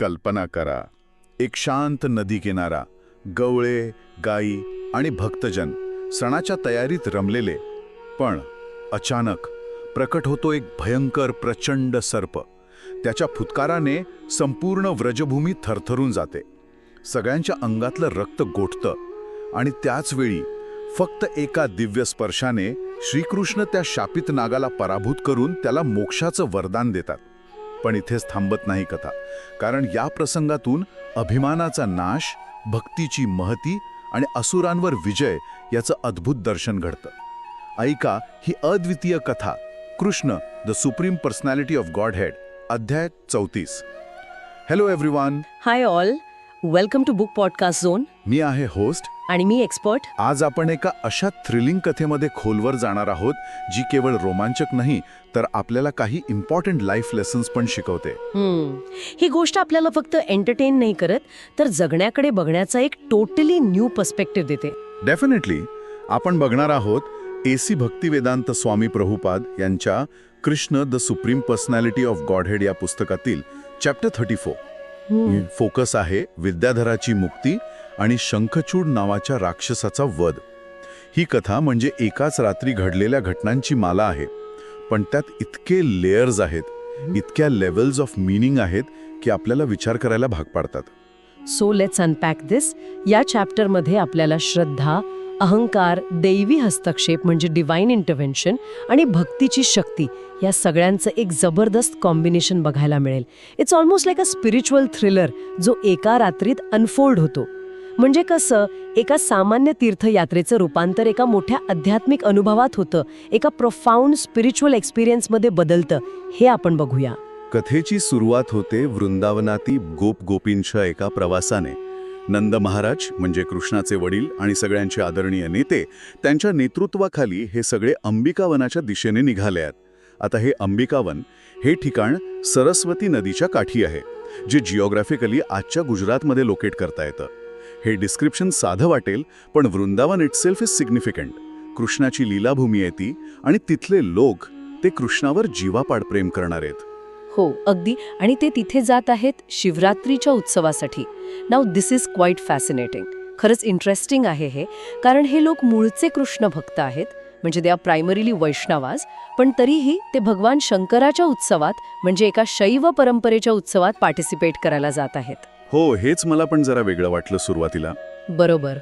कल्पना करा. एक शांत नदी किनारा गवळे गाई आणि भक्तजन सणाच्या तयारीत रमलेले. पण अचानक प्रकट होतो एक भयंकर प्रचंड सर्प. त्याच्या फुतकाराने संपूर्ण व्रजभूमी थरथरून जाते. सगळ्यांच्या अंगातलं रक्त गोठतं आणि त्याच वेळी फक्त एका दिव्य स्पर्शाने श्रीकृष्ण त्या शापित नागाला पराभूत करून त्याला मोक्षाचं वरदान देतात. पण इथेच थांबत नाही कथा. कारण या प्रसंगातून अभिमानाचा नाश भक्तीची महती आणि असुरांवर विजय याचं अद्भुत दर्शन घडतं. ऐका ही अद्वितीय कथा Krishna the supreme personality of godhead अध्याय चौतीस. Hello everyone hi all welcome to book podcast zone मी आहे होस्ट आणि मी एक्सपर्ट आज आपण एका अशा थ्रिलिंग कथेमध्ये खोलवर जाणार आहोत जी केवळ रोमांचक नाही तर आपल्याला काही इम्पॉर्टंट लाईफ लेसन्स पण शिकवते. ही गोष्ट आपल्याला फक्त एंटरटेन नाही करत तर जगण्याकडे बघण्याचा एक टोटली न्यू पर्स्पेक्टिव्ह देते. डेफिनेटली आपण बघणार आहोत एसी भक्तिवेदांत स्वामी प्रभुपाद यांच्या Krishna the supreme personality of godhead या पुस्तकातील चॅप्टर थर्टी फोर फोकस आहे विद्याधराची मुक्ती आणि शंखचूड नावाच्या राक्षसाचा वध. ही कथा म्हणजे एकाच रात्री घडलेल्या घटनांची माला आहे पण त्यात इतके लेयर्स आहेत इतक्या लेवल्स ऑफ मिनिंग आहेत की आपल्याला विचार करायला भाग पाडतात. सो लेट्स अनपॅक दिस या चॅप्टरमध्ये आपल्याला श्रद्धा अहंकार दैवी हस्तक्षेप म्हणजे डिवाइन इंटरव्हेन्शन आणि भक्तीची शक्ती या सगळ्यांचं एक जबरदस्त कॉम्बिनेशन बघायला मिळेल. It's almost like a spiritual thriller जो एका रात्रीत अनफोल्ड होतो. म्हणजे कसं एका सामान्य तीर्थयात्रेचं रूपांतर एका मोठ्या आध्यात्मिक अनुभवात होतं एका प्रोफाऊंड स्पिरिच्युअल एक्सपिरियन्समध्ये बदलतं हे आपण बघूया. कथेची सुरुवात होते वृंदावनाती गोप गोपींच्या एका प्रवासाने. नंद महाराज म्हणजे कृष्णाचे वडील आणि सगळ्यांचे आदरणीय नेते त्यांच्या नेतृत्वाखाली हे सगळे अंबिकावनाच्या दिशेने निघाले आहेत. आता हे अंबिकावन हे ठिकाण सरस्वती नदीच्या काठी आहे जे जिओग्राफिकली आजच्या गुजरातमध्ये लोकेट करता येतं. हे डिस्क्रिप्शन साधं वाटेल पण वृंदावन इटसेल्फ इज सिग्निफिकंट कृष्णाची लीलाभूमी आहे ती आणि तिथले लोक ते कृष्णावर जीवापाड प्रेम करणार आहेत. हो अगदी. आणि ते तिथे जात आहेत शिवरात्रीच्या उत्सवासाठी. नाव दिस इज क्वाईट फॅसिनेटिंग खरंच इंटरेस्टिंग आहे हे कारण हे लोक मूळचे कृष्ण भक्त आहेत. म्हणजे दे आर प्रायमरीली वैष्णवास पण तरीही ते भगवान शंकराच्या उत्सवात म्हणजे एका शैव परंपरेच्या उत्सवात पार्टिसिपेट करायला जात आहेत. हो हेच मला पण जरा वेगळं वाटलं सुरुवातीला. बरोबर.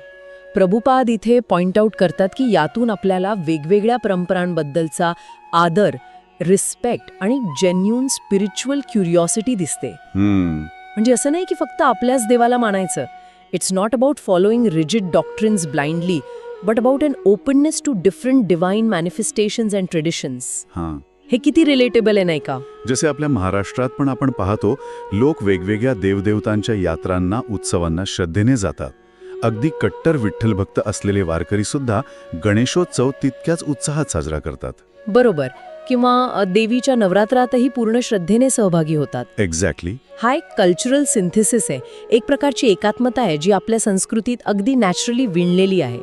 प्रभुपाद इथे पॉइंट आऊट करतात की यातून आपल्याला वेगवेगळ्या परंपरांबद्दलचा आदर रिस्पेक्ट आणि जेन्युन स्पिरिच्युअल क्युरिओसिटी दिसते. म्हणजे असं नाही की फक्त आपल्याच देवाला मानायचं. It's not about following rigid doctrines blindly but about an openness to different divine manifestations and traditions हां किती रिलेटेबल आहे नाही का? जसे आपल्या महाराष्ट्रात पण आपण पाहतो लोक वेगवेगळ्या देवदेवतांच्या यात्रांना उत्सवांना श्रद्धेने जातात. अगदी कट्टर विठ्ठल भक्त असलेले वारकरी सुद्धा गणेशोत्सव तितक्याच उत्साहात साजरा करतात. बरोबर. किंवा देवीच्या नवरात्रातही पूर्ण श्रद्धेने सहभागी होतात. एक्झॅक्टली हा एक कल्चरल सिंथेसिस आहे. एक प्रकारची एकात्मता आहे जी आपल्या संस्कृतीत अगदी नॅचरली विणलेली आहे.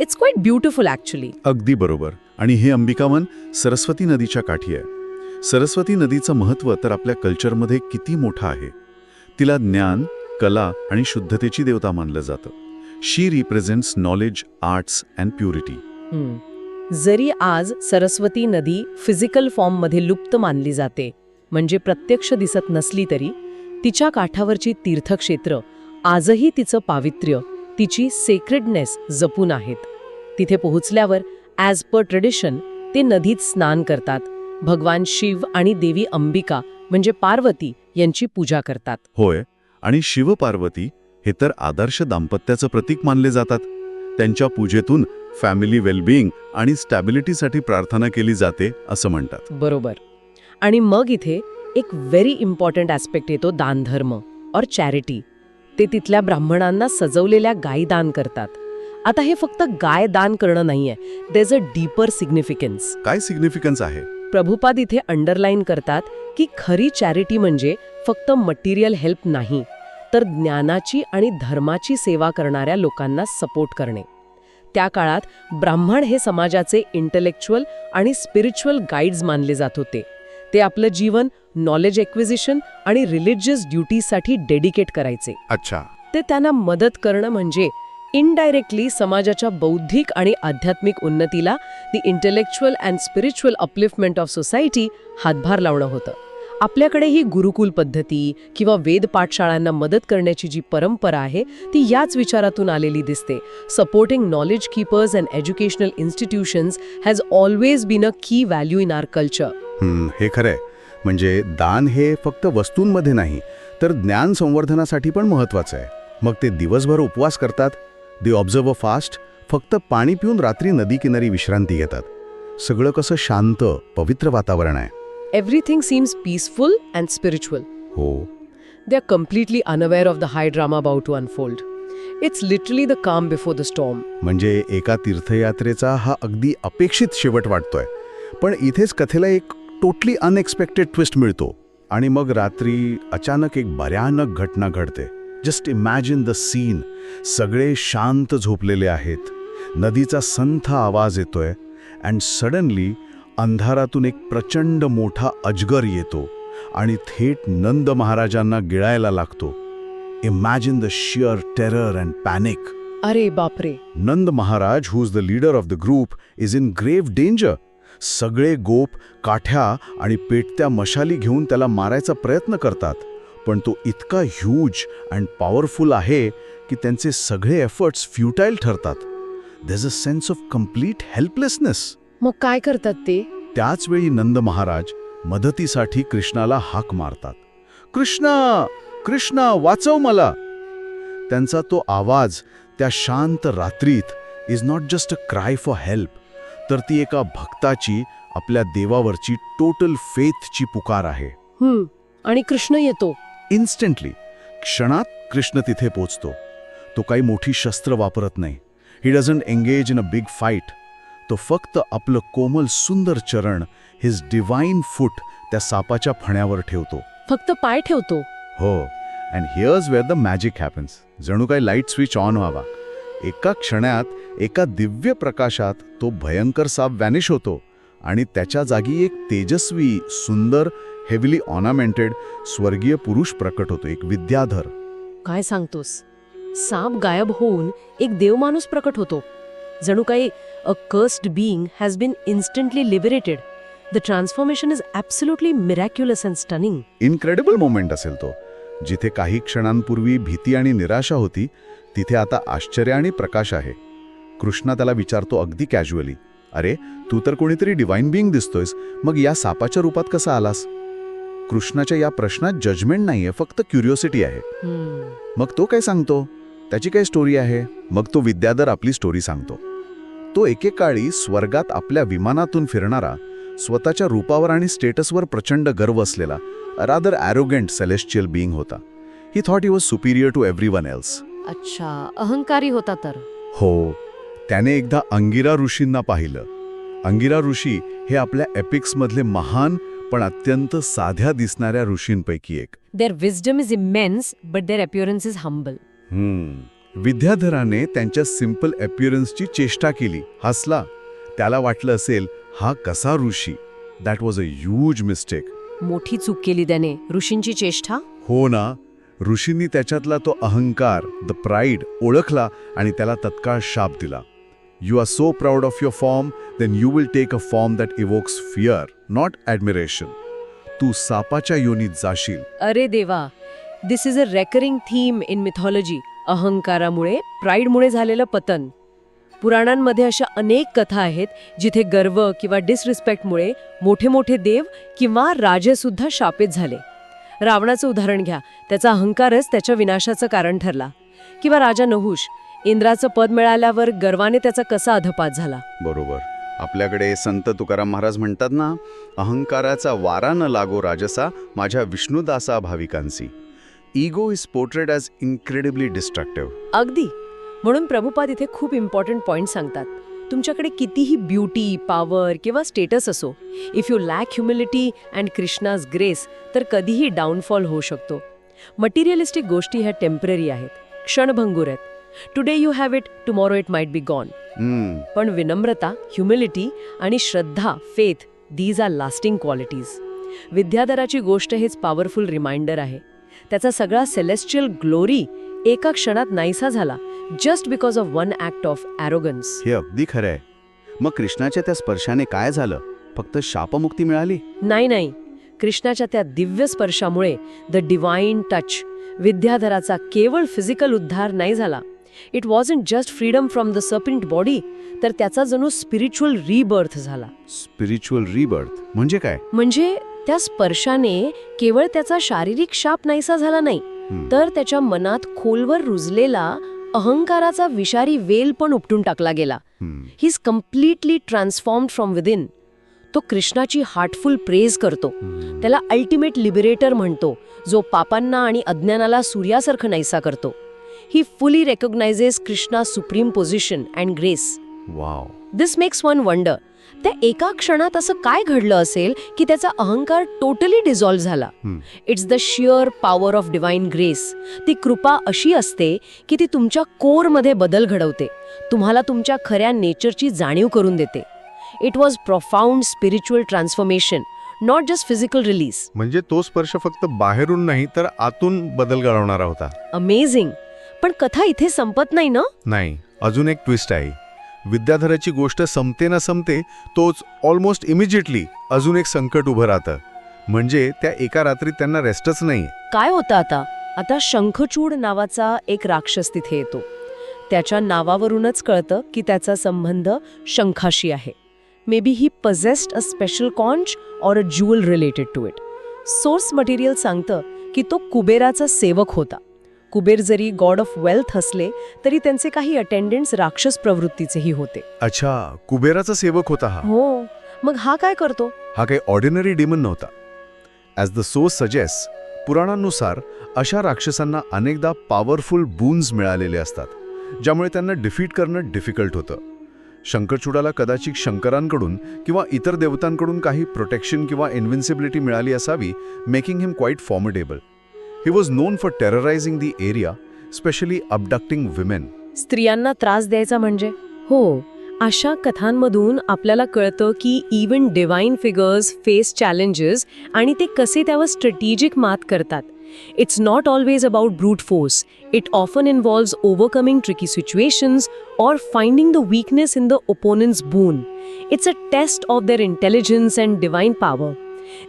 इट्स क्वाईट ब्युटिफुल ॲक्च्युली अगदी बरोबर. आणि हे अंबिकावन सरस्वती नदीच्या काठी आहे. सरस्वती नदीचं महत्त्व तर आपल्या कल्चरमध्ये किती मोठं आहे. तिला ज्ञान कला आणि शुद्धतेची देवता मानलं जातं. She represents knowledge arts and purity. जरी आज सरस्वती नदी फिजिकल फॉर्ममध्ये लुप्त मानली जाते म्हणजे प्रत्यक्ष दिसत नसली तरी तिच्या काठावरची तीर्थक्षेत्र आजही तिचं पावित्र्य तिची सेक्रेडनेस जपून आहेत. तिथे पोहोचल्यावर ॲज पर ट्रेडिशन ते नदीत स्नान करतात. भगवान शिव आणि देवी अंबिका म्हणजे पार्वती यांची पूजा करतात. होय आणि शिवपार्वती हे तर आदर्श दाम्पत्याचं प्रतीक मानले जातात. त्यांच्या पूजेतून फॅमिली वेलबिईंग आणि स्टॅबिलिटीसाठी प्रार्थना केली जाते असं म्हणतात. बरोबर. आणि मग इथे एक व्हेरी इम्पॉर्टंट ॲस्पेक्ट येतो दानधर्म और चॅरिटी ते तिथल्या ब्राह्मणांना सजवलेल्या गायी दान करतात. आता हे फक्त गाय दान करणं नाहीये. देज अ डीपर सिग्निफिकन्स काय सिग्निफिकन्स आहे? प्रभुपाद इथे अंडरलाईन करतात की खरी चॅरिटी म्हणजे फक्त मटेरियल हेल्प नाही तर ज्ञानाची आणि धर्माची सेवा करणाऱ्या लोकांना सपोर्ट करणे. त्या काळात ब्राह्मण हे समाजाचे इंटलेक्च्युअल आणि स्पिरिच्युअल गाईड्स मानले जात होते. ते आपलं जीवन नॉलेज एक्विजिशन आणि रिलिजियस ड्युटीसाठी डेडिकेट करायचे. अच्छा. ते त्यांना मदत करणं म्हणजे इनडायरेक्टली समाजाच्या बौद्धिक आणि आध्यात्मिक उन्नतीला the intellectual and spiritual upliftment of society हातभार लावणं होतं. आपल्याकडे ही गुरुकुल पद्धती किंवा वेद पाठशाळांना मदत करण्याची जी परंपरा आहे ती याच विचारातून आलेली दिसते. Supporting knowledge keepers and educational institutions has always been a key value in our culture हे खरंय. म्हणजे दान हे फक्त वस्तूंमध्ये नाही तर ज्ञान संवर्धनासाठी पण महत्वाचं आहे. मग ते दिवसभर उपवास करतात? दे ऑब्झर्व अ फास्ट फक्त पाणी पिऊन रात्री नदीकिनारी विश्रांती घेतात. सगळं कसं शांत पवित्र वातावरण आहे. Everything seems peaceful and spiritual हो. They are completely unaware of the high drama about to unfold. It's literally the calm before the storm. म्हणजे एका तीर्थयात्रेचा हा अगदी अपेक्षित शेवट वाटतोय. पण इथेच कथेला एक टोटली अनएक्सपेक्टेड ट्विस्ट मिळतो. आणि मग रात्री अचानक एक भयानक घटना घडते. जस्ट इमॅजिन द सीन सगळे शांत झोपलेले आहेत. नदीचा संथ आवाज येतोय अँड सडनली अंधारातून एक प्रचंड मोठा अजगर येतो आणि थेट नंद महाराजांना गिळायला लागतो. Imagine the sheer terror and panic अरे बापरे. Nanda Maharaj who is the leader of the group is in grave danger सगळे गोप काठ्या आणि पेटत्या मशाली घेऊन त्याला मारायचा प्रयत्न करतात. पण तो इतका ह्यूज अँड पॉवरफुल आहे की त्यांचे सगळे एफर्ट्स फ्युटाईल ठरतात. There's a sense of complete helplessness मग काय करतात ते? त्याच वेळी नंद महाराज मदतीसाठी कृष्णाला हाक मारतात. कृष्णा कृष्णा वाचव मला. त्यांचा तो आवाज त्या शांत रात्रीत is not just a cry for help तर ती एका भक्ताची आपल्या देवावरची टोटल फेथची पुकार आहे. आणि कृष्ण येतो. इन्स्टंटली क्षणात कृष्ण तिथे पोचतो. तो काही मोठी शस्त्र वापरत नाही. He doesn't engage in a big fight तो फक्त आपलं कोमल सुंदर चरण हिज डिवाईन फूट त्या सापाच्या फण्यावर ठेवतो. फक्त पाय ठेवतो. हो and here's where the magic happens जणू काही लाइट स्विच ऑन व्हावा. एका क्षणात एका दिव्य प्रकाशात तो भयंकर साप वॅनिश होतो. आणि त्याच्या जागी एक तेजस्वी सुंदर हेविली ऑर्नामेंटेड स्वर्गीय पुरुष प्रकट होतो एक विद्याधर. काय सांगतोस? साप गायब होऊन एक देवमाणूस प्रकट होतो. जणू काही a cursed being has been instantly liberated the transformation is absolutely miraculous and stunning incredible moment असेल तो. जिथे काही क्षणांपूर्वी भीती आणि निराशा होती तिथे आता आश्चर्य आणि प्रकाश आहे. कृष्णा त्याला विचारतो अगदी कॅज्युअली अरे तू तर कोणीतरी डिवाईन बिईंग दिसतोयस मग या सापाच्या रूपात कसा आलास? कृष्णाच्या या प्रश्नात जजमेंट नाहीये फक्त क्युरिओसिटी आहे. मग तो काय सांगतो? त्याची काय स्टोरी आहे? मग तो विद्याधर आपली स्टोरी सांगतो. तो एकेकाळी स्वर्गात आपल्या विमानातून फिरणारा स्वतःच्या रूपावर आणि स्टेटसवर प्रचंड गर्व असलेला रादर ॲरोगेंट सेलेस्टियल बीइंग होता. He thought he was superior to everyone else अच्छा अहंकारी होता तर. हो त्याने एकदा अंगिरा ऋषींना पाहिलं. अंगिरा ऋषी हे आपल्या एपिक्समधले महान पण अत्यंत साध्या दिसणाऱ्या ऋषींपैकी एक. Their wisdom is immense but their appearance is humble hmm. विद्याधराने त्यांच्या सिंपल अपिअरन्सची चेष्टा केली. हसला. त्याला वाटलं असेल हा कसा ऋषी? That was a huge mistake मोठी चूक केली त्याने. ऋषींची चेष्टा? हो ना. ऋषींनी त्याच्यातला तो अहंकार द प्राईड ओळखला आणि त्याला तत्काळ शाप दिला. You are so proud of your form then you will take a form that evokes fear not admiration तू सापाच्या योनीत जाशील. अरे देवा this is a recurring theme in mythology अहंकारामुळे प्राईडमुळे झालेलं पतन. पुराणांमध्ये अशा अनेक कथा आहेत जिथे गर्व किंवा डिसरिस्पेक्टमुळे मोठे मोठे देव किंवा राजे सुद्धा शापित झाले. रावणाचं उदाहरण घ्या. त्याचा अहंकारच त्याच्या विनाशाचं कारण ठरला. किंवा राजा नहुष इंद्राचं पद मिळाल्यावर गर्वाने त्याचा कसा अधपात झाला? बरोबर. आपल्याकडे संत तुकाराम महाराज म्हणतात ना अहंकाराचा वारा न लागो राजसा माझ्या विष्णुदासा भाविकांसी. Ego is portrayed as incredibly destructive अगदी. म्हणून प्रभुपाद इथे खूप इम्पॉर्टंट पॉईंट सांगतात. तुमच्याकडे कितीही ब्युटी पॉवर किंवा स्टेटस असो if you lack humility and Krishna's grace तर कधीही डाऊनफॉल होऊ शकतो. मटेरियलिस्टिक गोष्टी ह्या टेंपररी आहेत. क्षणभंगूर आहेत. Today you have it tomorrow it might be gone पण विनम्रता ह्युमिलिटी आणि श्रद्धा faith these are lasting qualities विद्याधराची गोष्ट हेच पॉवरफुल रिमाइंडर आहे. त्याचा सगळा सेलेस्टियल ग्लोरी एका क्षणात नाहीसा झाला just because of one act of arrogance हे अगदी खरं आहे मग कृष्णाच्या त्या स्पर्शाने काय झालं? फक्त शापमुक्ती मिळाली? नाही नाही. कृष्णाच्या त्या दिव्य स्पर्शामुळे द डिवाइन टच विद्याधराचा केवळ फिजिकल उद्धार नाही झाला. It was in just freedom from the serpent body तर त्याचा जणू स्पिरिच्युअल रिबर्थ झाला. स्पिरिच्युअल रिबर्थ म्हणजे काय? म्हणजे त्या स्पर्शाने केवळ त्याचा शारीरिक शाप नाहीसा झाला नाही. तर त्याच्या मनात खोलवर रुजलेला अहंकाराचा विषारी वेल पण उपटून टाकला गेला. हं. Is completely transformed from within तो कृष्णाची हार्टफुल प्रेज करतो. त्याला अल्टिमेट लिबरेटर म्हणतो जो पापांना आणि अज्ञानाला सूर्यासारखं नाहीसा करतो. He fully recognises Krishna supreme position and grace wow this makes one wonder त्या एका क्षणात असं काय घडलं असेल की त्याचा अहंकार टोटली डिझॉल्व्ह झाला. It's the sheer power of divine grace ती कृपा अशी असते की ती तुमच्या कोरमध्ये बदल घडवते. तुम्हाला तुमच्या खऱ्या नेचरची जाणीव करून देते. It was profound spiritual transformation not just physical release म्हणजे तो स्पर्श फक्त बाहेरून नाही तर आतून बदल घडवणारा होता. अमेझिंग पण कथा इथे संपत नाही ना? नाही अजून एक ट्विस्ट आहे. विद्याधराची गोष्ट संपते ना संपते तोच ऑलमोस्ट इमिजिएटली अजून एक संकट उभं राहतं. म्हणजे त्या एका रात्रीत त्यांना रेस्टच नाही काय होतं आता? आता शंखचूड नावाचा एक राक्षस तिथे येतो. त्याच्या नावावरूनच कळतं की त्याचा संबंध शंखाशी आहे. May be he possessed a special conch or a jewel related to it source material सांगतं की तो कुबेराचा सेवक होता. कुबेर जरी गॉड ऑफ वेल्थ असले तरी त्यांचे काही अटेंडंट्स राक्षस प्रवृत्तीचेही होते. अच्छा कुबेराचा सेवक होता हा. हो. मग हा काय करतो? हा काही ऑर्डिनरी डिमन नव्हता. ॲज द सोर्स सजेस्ट पुराणांनुसार अशा राक्षसांना अनेकदा पॉवरफुल बून्स मिळालेले असतात ज्यामुळे त्यांना डिफीट करणं डिफिकल्ट होतं. शंकरचूडाला कदाचित शंकरांकडून किंवा इतर देवतांकडून काही प्रोटेक्शन किंवा इन्व्हिन्सिबिलिटी मिळाली असावी making him quite formidable he was known for terrorising the area specially abducting women स्त्रियांना त्रास द्यायचा म्हणजे? हो. अशा कथांमधून आपल्याला कळतं की even divine figures face challenges आणि ते कसे त्यावर स्ट्रॅटेजिक मात करतात. It's not always about brute force it often involves overcoming tricky situations or finding the weakness in the opponent's boon it's a test of their intelligence and divine power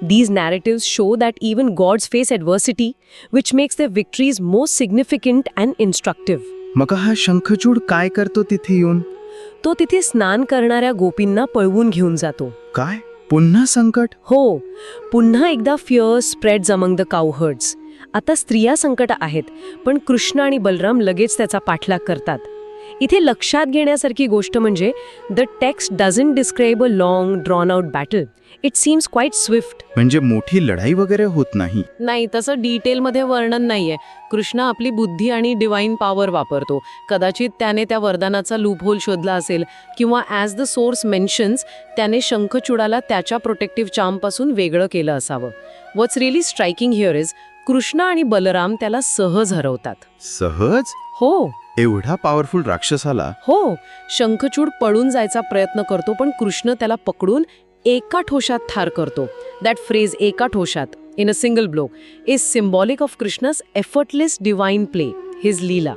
These narratives show that even gods face adversity, which makes their victories more significant and instructive. मग हा शंखचूड काय करतो तिथे येऊन? तो तिथे स्नान करणाऱ्या गोपींना पळवून घेऊन जातो. काय? पुन्हा संकट? हो. पुन्हा एकदा fear spreads among the cowherds आता स्त्रिया संकट आहेत पण कृष्ण आणि बलराम लगेच त्याचा पाठलाग करतात. इथे लक्षात घेण्यासारखी गोष्ट म्हणजे the text doesn't describe a long drawn out battle. It seems quite swift. म्हणजे मोठी लढाई वगैरे होत नाही. नाही तसं डिटेलमध्ये वर्णन नाहीये. कृष्ण आपली बुद्धी आणि डिवाइन पॉवर वापरतो. कदाचित त्याने त्या वरदानाचा लूपहोल शोधला असेल किंवा ॲज द सोर्स मेन्शन्स त्याने शंखचूडाला त्याच्या प्रोटेक्टिव्ह चामपासून वेगळं केलं असावं. What's really striking here is Krishna आणि बलराम त्याला सहज हरवतात. सहज? हो. एवढा पॉवरफुल राक्षसाला हो. शंखचूड पळून जायचा प्रयत्न करतो पण कृष्ण त्याला पकडून एका ठोशात ठार करतो. दॅट फ्रेज एका ठोशात in a single blow is symbolic of Krishna's effortless divine play his leela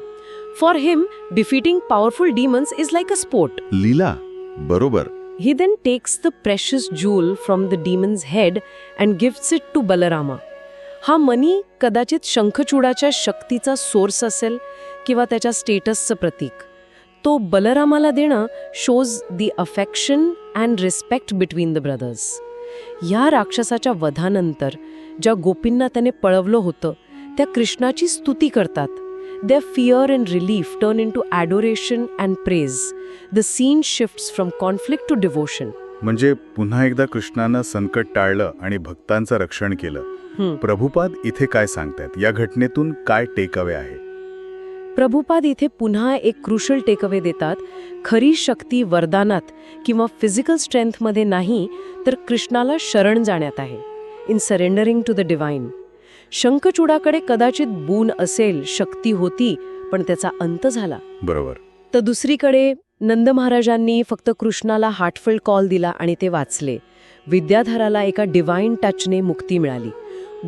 for him defeating powerful demons is like a sport leela बरोबर He then takes the precious jewel from the demon's head and gives it to Balarama. हा मनी कदाचित शंखचूडाच्या शक्तीचा source असेल किंवा त्याच्या स्टेटसचं प्रतीक तो बलरामाला देणं shows the affection and respect between the brothers या राक्षसाच्या वधानंतर ज्या गोपींना त्याने पळवलं होतं त्या कृष्णाची स्तुती करतात Their fear and relief turn into adoration and praise. The scene shifts from conflict to devotion. म्हणजे पुन्हा एकदा कृष्णानं संकट टाळलं आणि भक्तांचं रक्षण केलं. प्रभुपाद इथे काय सांगतायत या घटनेतून काय टेकअवे आहे प्रभुपाद इथे पुन्हा एक क्रुशल टेकअवे देतात. खरी शक्ती वरदानात किंवा फिजिकल स्ट्रेंथमध्ये नाही तर कृष्णाला शरण जाण्यात आहे. In surrendering to the divine शंखचूडाकडे कदाचित बून असेल शक्ती होती पण त्याचा अंत झाला. बरोबर. तर दुसरीकडे नंद महाराजांनी फक्त कृष्णाला हार्टफुल कॉल दिला आणि ते वाचले. विद्याधराला एका डिवाइन टचने मुक्ती मिळाली.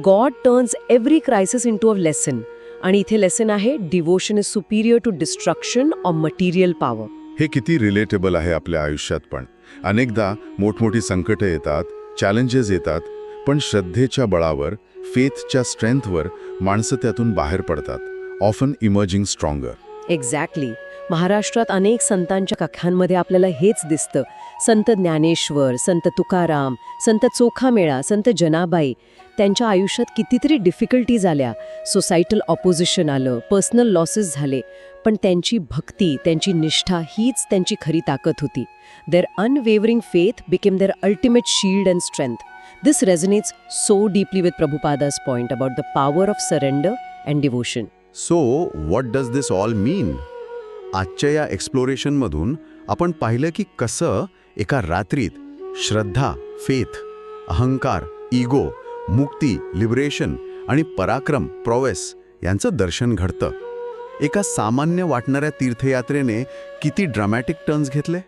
God turns every crisis into a lesson आणि इथे लेसन आहे devotion is superior to destruction of material power हे किती रिलेटेबल आहे आपल्या आयुष्यात पण. अनेकदा मोठमोठी संकटं येतात चॅलेंजेस येतात पण श्रद्धेच्या बळावर फेथच्या स्ट्रेंथवर माणसं त्यातून बाहेर पडतात ऑफन इमर्जिंग स्ट्रॉंगर एक्झॅक्टली महाराष्ट्रात अनेक संतांच्या कथांमध्ये आपल्याला हेच दिसतं. संत ज्ञानेश्वर संत तुकाराम संत चोखामेळा संत जनाबाई त्यांच्या आयुष्यात कितीतरी डिफिकल्टीज आल्या. सोसायटल ऑपोजिशन आलं पर्सनल लॉसेस झाले. पण त्यांची भक्ती त्यांची निष्ठा हीच त्यांची खरी ताकद होती. Their unwavering faith became their ultimate shield and strength this resonates so deeply with Prabhupada's point about the power of surrender and devotion so what does this all mean आजच्या या एक्सप्लोरेशनमधून आपण पाहिलं की कसं एका रात्रीत श्रद्धा फेथ अहंकार इगो मुक्ती लिबरेशन आणि पराक्रम प्रोवेस यांचं दर्शन घडतं. एका सामान्य वाटणाऱ्या तीर्थयात्रेने किती ड्रामॅटिक टर्न्स घेतले?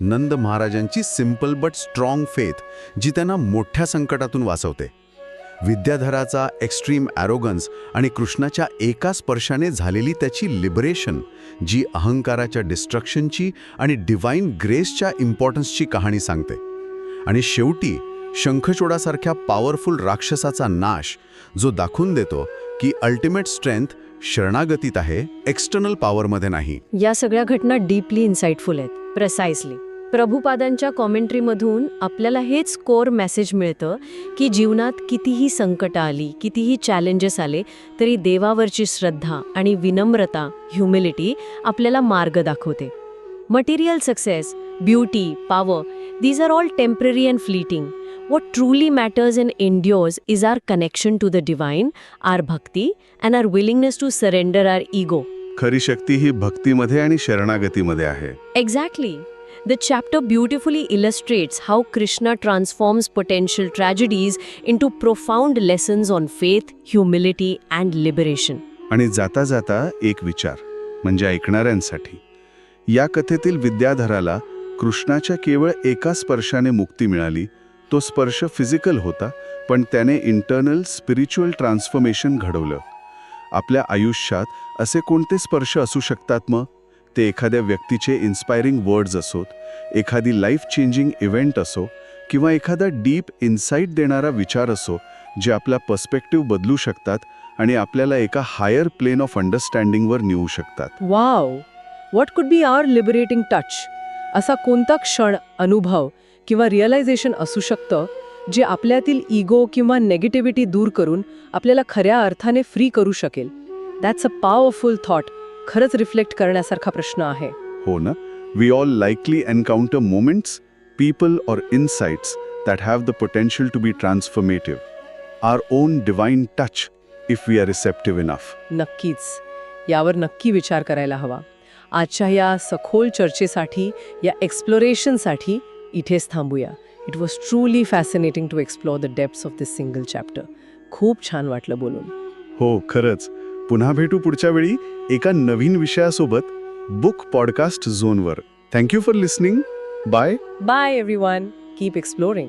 नंद महाराजांची सिंपल बट स्ट्रॉंग फेथ जी त्यांना मोठ्या संकटातून वाचवते. विद्याधराचा एक्स्ट्रीम ॲरोगन्स आणि कृष्णाच्या एका स्पर्शाने झालेली त्याची लिबरेशन जी अहंकाराच्या डिस्ट्रक्शनची आणि डिवाइन ग्रेसच्या इम्पॉर्टन्सची कहाणी सांगते. आणि शेवटी शंखचोडासारख्या पॉवरफुल राक्षसाचा नाश जो दाखवून देतो की अल्टिमेट स्ट्रेंथ शरणागतीत आहे एक्सटर्नल पॉवरमध्ये नाही. या सगळ्या घटना डीपली इन्साइटफुल आहेत. प्रेसाइसली प्रभुपादांच्या कॉमेंट्रीमधून आपल्याला हेच कोर मेसेज मिळतं की जीवनात कितीही संकट आली कितीही चॅलेंजेस आले तरी देवावरची श्रद्धा आणि विनम्रता ह्युमिलिटी आपल्याला मार्ग दाखवते. Material success beauty power these are all temporary and fleeting What truly matters and endures is our connection to the divine our bhakti and our willingness to surrender our ego खरी शक्ती ही भक्तीमध्ये आणि शरणागतीमध्ये आहे Exactly. The chapter beautifully illustrates how Krishna transforms potential tragedies into profound lessons on faith, humility, and liberation. आणि जाता जाता एक विचार म्हणजे ऐकणाऱ्यांसाठी या कथेतील विद्याधराला कृष्णाच्या केवळ एका स्पर्शाने मुक्ती मिळाली तो स्पर्श फिजिकल होता पण त्याने इंटरनल स्पिरिच्युअल ट्रान्सफॉर्मेशन घडवलं. आपल्या आयुष्यात असे कोणते स्पर्श असू शकतात मग? ते एखाद्या व्यक्तीचे इन्स्पायरिंग वर्ड्स असोत एखादी लाईफ चेंजिंग इव्हेंट असो किंवा एखादा डीप इन्साईट देणारा विचार असो जे आपला पर्स्पेक्टिव्ह बदलू शकतात आणि आपल्याला एका हायर प्लेन ऑफ अंडरस्टँडिंगवर नेऊ शकतात. Wow what could be our liberating touch असा कोणता क्षण अनुभव किंवा रिअलायझेशन असू शकतं जे आपल्यातील इगो किंवा नेगेटिव्हिटी दूर करून आपल्याला खऱ्या अर्थाने फ्री करू शकेल. दॅट्स अ पॉवरफुल थॉट खरंच रिफ्लेक्ट करण्यासारखा प्रश्न आहे. हो ना? We all likely encounter moments people or insights that have the potential to be transformative our own divine touch if we are receptive enough नक्कीच. यावर नक्की विचार करायला हवा. आजच्या या सखोल चर्चेसाठी या एक्सप्लोरेशनसाठी इथेच थांबूया. It was truly fascinating to explore the depths of this single chapter खूप छान वाटलं बोलून. हो खरंच. पुन्हा भेटू पुढच्या वेळी एका नवीन विषयासोबत book podcast झोनवर thank you for listening bye bye everyone keep exploring